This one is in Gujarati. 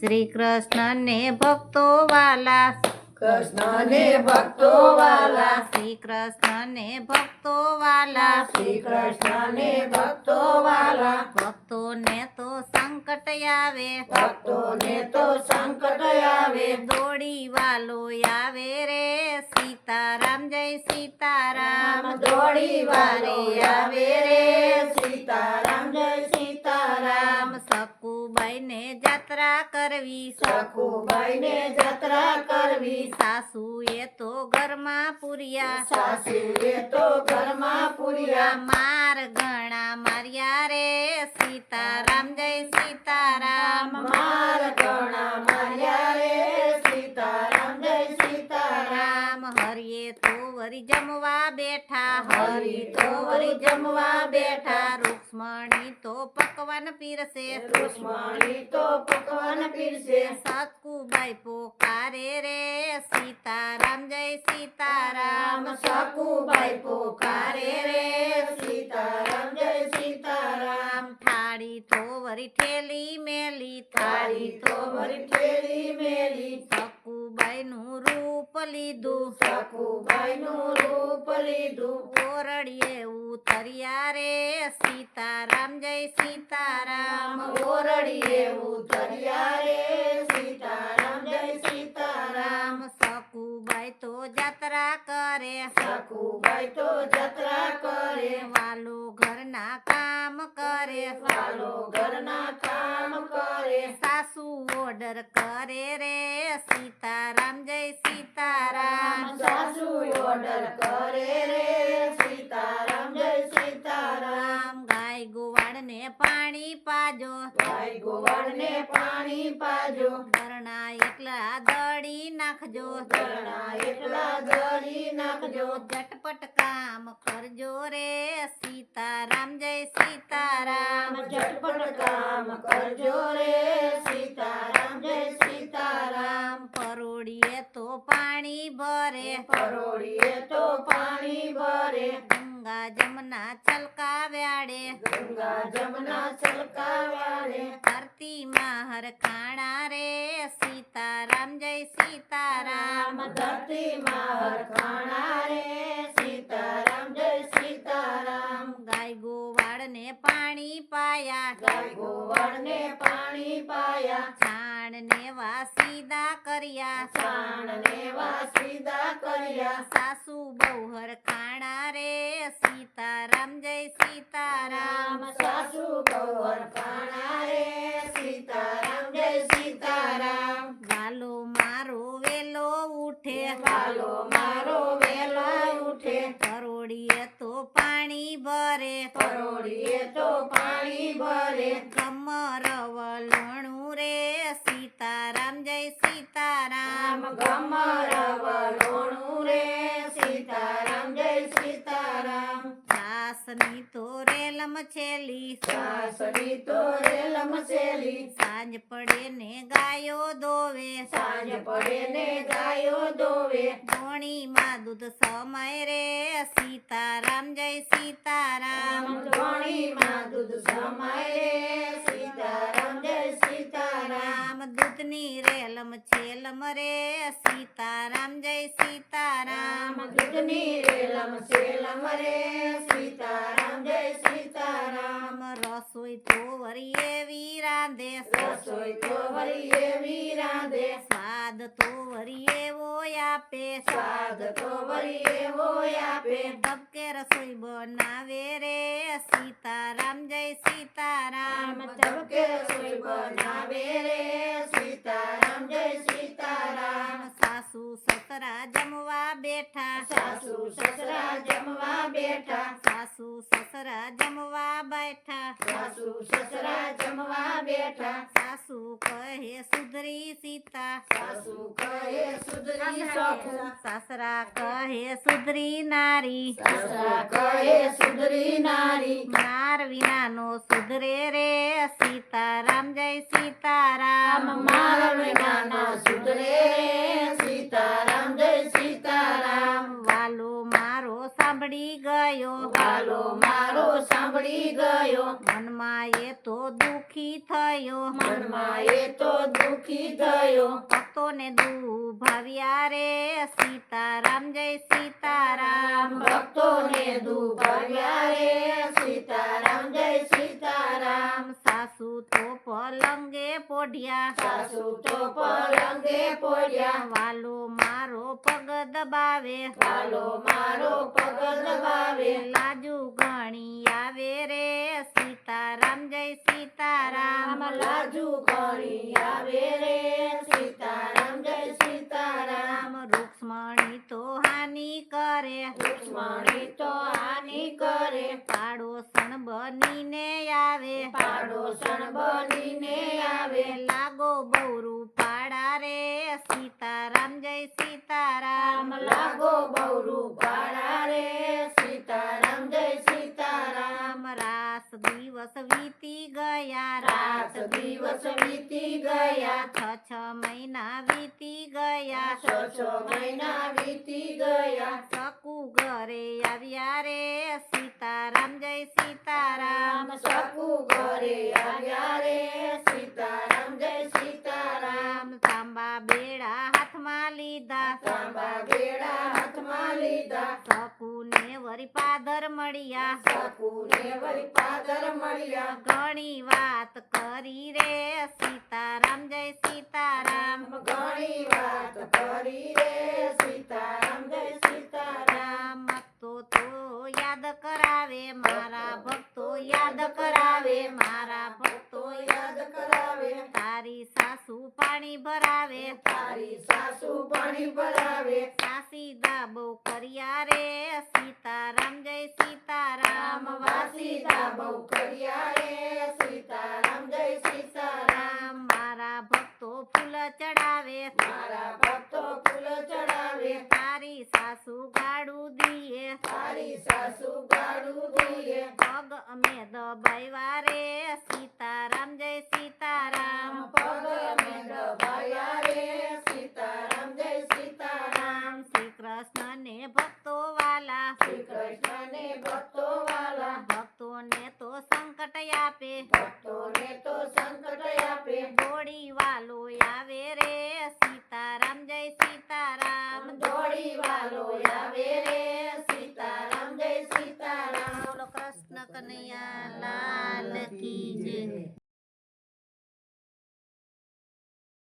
શ્રી કૃષ્ણ ને ભક્તો વાલા. કૃષ્ણને ભક્તો વાલા. શ્રી કૃષ્ણ ને ભક્તો વાલા. શ્રી કૃષ્ણને ભક્તો વાલા. ભક્તોને તો સંકટ આવે. ભક્તોને તો સંકટ આવે. દોડી વાલો આવે રે. સીતારામ જય સીતારામ. દોડી વારે આવે રે. સીતારામ કરવી સખુબાઈને જત્રા કરવી. સાસુએ તો ઘરમાં પૂર્યા. સાસુએ તો ઘરમાં પૂર્યા. માર ગણા માર્યા રે સીતારામ જય સીતારામ. માર ગણા માર્યા રે સીતારામ જય સીતારામ. રામ હરિએ તો વરી જમવા બેઠા. હરી તો વરી જમવા બેઠા. રૂક્ષ્મણી તો પકવાન પીરસે. રુક્ષ્મણી તો પકવાન પીરસે. સતકુબાઈ પોકારે રે. સીતારામ જય સીતારામ. સાકુ સકુબાઈ પોકારે રે. સીતારામ જય સીતારામ. થાળી તો વરી ઠેલી મેલી થાળી તો વરી ઠેલી મેલી. સકુબાઈ નું રૂપ લીધું. સકુબાઈ નું રૂપ લીધું. ઓરડીએ ઉતર્યા રે સીતારામ જય સીતારામ. ઓરડીએ ઉતર્યા રે સીતારામ જય સીતારામ. રામ તો જાત્રા કરે. સકુબાઈ તો જાત્રા કરે. વાલો ઘરના કામ કરે. વાલો ઘરના ઓર્ડર કરે રે સીતારામ જય સીતારામ. સાસુ ઓર્ડર કરે રે સીતારામ જય સીતારામ. રામ ગાય ગુવાડને પાણી પાજો. ગાય ગોવાળને પાણી પાજો. ધરણા એકલા દળી નાખજો. ધરણા એકલા દળી નાખજો. ઝટપટ કામ કરજો રે સીતારામ જય સીતારામ. ઝટપટ કામ કરજો રે સીતારામ જય સીતારામ પરોડીએ તો પાણી ભરે. પરોળીએ તો પાણી ભરે. ગંગા જમના છલકા વ્યાડે ગંગા જમના છલકાવ્યા રે ધરતી માહર ખાણા રે. સીતારામ જય સીતારામ. ધરતી માં હરખાણા રે. સીતારામ જય સીતારામ. ગાય ગોવાળને પાણી પાયા. ગાય ગોવાળને પાણી પાયા. છાણને વાસીદા કર્યા. છાણને વાસીદા કર્યા. સાસુ બહુહર ખાણા રે. સીતારામ જય સીતારામ. રામ સાસુ ગૌર ખાણા રે સીતારામ જય સીતારામ વાલો મારો વેલો ઉઠે વાલો મારો વેલો ઉઠે કરોડીએ તો પાણી ભરે. પરોડીએ તો પાણી ભરે. કમર વલણું રે સીતારામ જય સીતારામ. રામ ગમર વલોણું રે સીતારામ જય સીતારામ. સાસની તો રેલમ છેલી. સાસની તો રેલમ છેલી. સાંજ પડે ને ગાયો દોવે. સાંજ પડે ને ગાયો દોવે. ધોણીમાં દૂધ સમય રે. સીતારામ જય સીતારામ. રામ ધોણીમાં દૂધ સમાય સીતારામ જય સીતારામ રામ દૂધની રેલમ છેલમ રે સીતારામ જય સીતારામ. રામ દૂધની રેલમ છેલમ રે સીતારામ જય સીતારામ. રામ રસોઈ તો વરી એવી રાંધે રસોઈ તો વળી એવી રાંધે સ્વાદ તો વરી એવો આપે સ્વાદ તો વળી એવો આપે. ધબકે રસોઈ બનાવે રે સીતારામ જય સીતારામ. ધબકે રસોઈ બનાવે રે સીતારામ જય સીતારામ સાસુ સસરા જમવા બેઠા. સાસુ સસરા જમવા બેઠા. સાસુ સસરા જમવા બેઠા. સાસુ સસરા જમવા બેઠા. સાસુ કહે સુધરી સીતા. સાસુ કહે સુધરી સાસરા કહે સુધરી નારી. સસરા કહે સુધરી નારી. માર વિનાનો સુધરે રે સીતારામ જય સીતારામ. રામ મારા વિનાના સુધરે સીતારામ જય સીતારામ. વાલો મારો સાંભળી ગયો. વાલો મારો સાંભળી ગયો. મનમાં એ તો દુખી થયો. મનમાં એ તો દુખી થયો. ભક્તોને દુભાવ્યા રે સીતારામ જય સીતારામ. ભક્તોને દુભાવ્યા રે સીતારામ જય સીતારામ. સાસુ તો પલંગે પોઢિયા. સાસુ તો પલંગે પોઢિયા. વાલો મારો પગ દબાવે વાલો મારો પગ દબાવે લાજુ ઘણી આવે રે સીતારામ જય સીતારામ. લાજુ કરી આવે રે સીતારામ જય સીતારામ. રામ રૂક્ષ્મણી તો હાનિ કરે. રૂક્ષ્મણી તો બનીને આવે. પાડોશણ બનીને આવે. લાગો બહુ પાડા રે. સીતારામ જય સીતારામ. લાગો બહુ પાડા રે. સીતારામ જય સીતારામ. રાસ દિવસ વીતી ગયા. રાત દિવસ વીતી ગયા. છ છ મહિના વીતી ગયા. છ છ મહિના વીતી ગયા શકુ ઘરે આવ્યા રે સીતારામ જય સીતારામ ઘરે આવ્યા રે. સીતારામ જય સીતારામ. રામ તાંબા બેડા હાથમાં લીધા. તાંબા બેડા હાથમાં લીધા. શકુને વરી પાદર મળ્યા. શકુને વરી પાદર મળ્યા. ઘણી વાત કરી રે. સીતારામ જય સીતારામ. ઘણી વાત કરી રે સીતારામ જય સીતારામ રામ ભક્તો તો યાદ કરાવે મારા ભક્તો યાદ કરાવે મારા ભક્તો યાદ કરાવે તારી સાસુ પાણી ભરાવે તારી સાસુ પાણી ભરાવે. સાસી દાબો કર્યા રે સીતારામ જય સીતારામ. વાસી દાબો કર્યા રે સીતારામ જય સીતારામ. મારા ભક્તો ફૂલ ચડાવે. મારા